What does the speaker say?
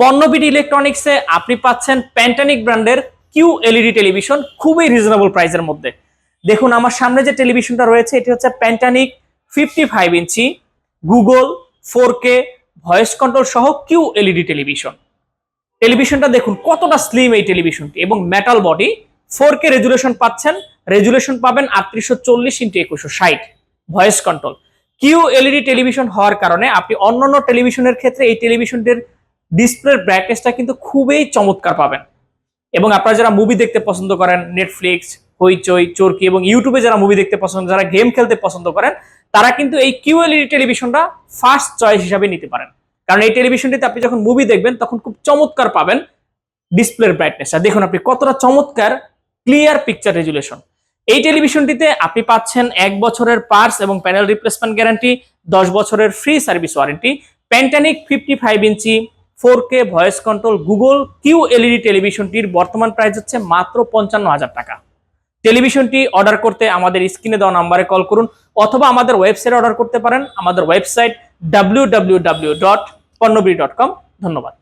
পণ্যবিট ইলেকট্রনিক্সে আপনি পাচ্ছেন প্যান্টানিক ব্র্যান্ডের কিউ এলইডি টেলিভিশন, খুবই রিজনেবল প্রাইসের মধ্যে। দেখুন, আমার সামনে যে টেলিভিশনটা রয়েছে, এটি হচ্ছে Pantanic fifty five inch Google four K voice control সহ কিউ এলইডি টেলিভিশন। টেলিভিশনটা দেখুন, কতটা স্লিম এই টেলিভিশনটি, এবং metal body four K resolution পাচ্ছেন রেজুলেশন পাবেন আটত্রিশশো চল্লিশ ইন্টু একুশশো ষাট voice control Q LED television হওয়ার কারণে আপনি অন্যান্য টেলিভিশনের ক্ষেত্রে এই টেলিভিশনটির ডিসপ্লের ব্রাইটনেসটা কিন্তু খুবই চমৎকার পাবেন। এবং আপনারা যারা মুভি দেখতে পছন্দ করেন নেটফ্লিক্স হইচই, চরকি এবং ইউটিউবে যারা মুভি দেখতে পছন্দ, যারা গেম খেলতে পছন্দ করেন, তারা কিন্তু এই কিউএলইডি টেলিভিশনটা ফার্স্ট চয়েস হিসাবে নিতে পারেন। কারণ এই টেলিভিশনটিতে আপনি যখন মুভি দেখবেন, তখন খুব চমৎকার পাবেন ডিসপ্লের ব্রাইটনেসটা দেখুন আপনি কতটা চমৎকার ক্লিয়ার পিকচার রেজুলেশন এই টেলিভিশনটিতে আপনি পাচ্ছেন এক বছরের পার্স এবং প্যানেল রিপ্লেসমেন্ট গ্যারান্টি দশ বছরের free service warranty Pantanic fifty five inch four K voice control Google Q LED টেলিভিশনটির বর্তমান প্রাইস হচ্ছে মাত্র পঞ্চান্ন হাজার টাকা। টেলিভিশনটি অর্ডার করতে আমাদের স্ক্রিনে দেওয়া নাম্বারে কল করুন অথবা আমাদের ওয়েবসাইটে অর্ডার করতে পারেন। আমাদের website W W W dot পণ্যবি dot com. ধন্যবাদ।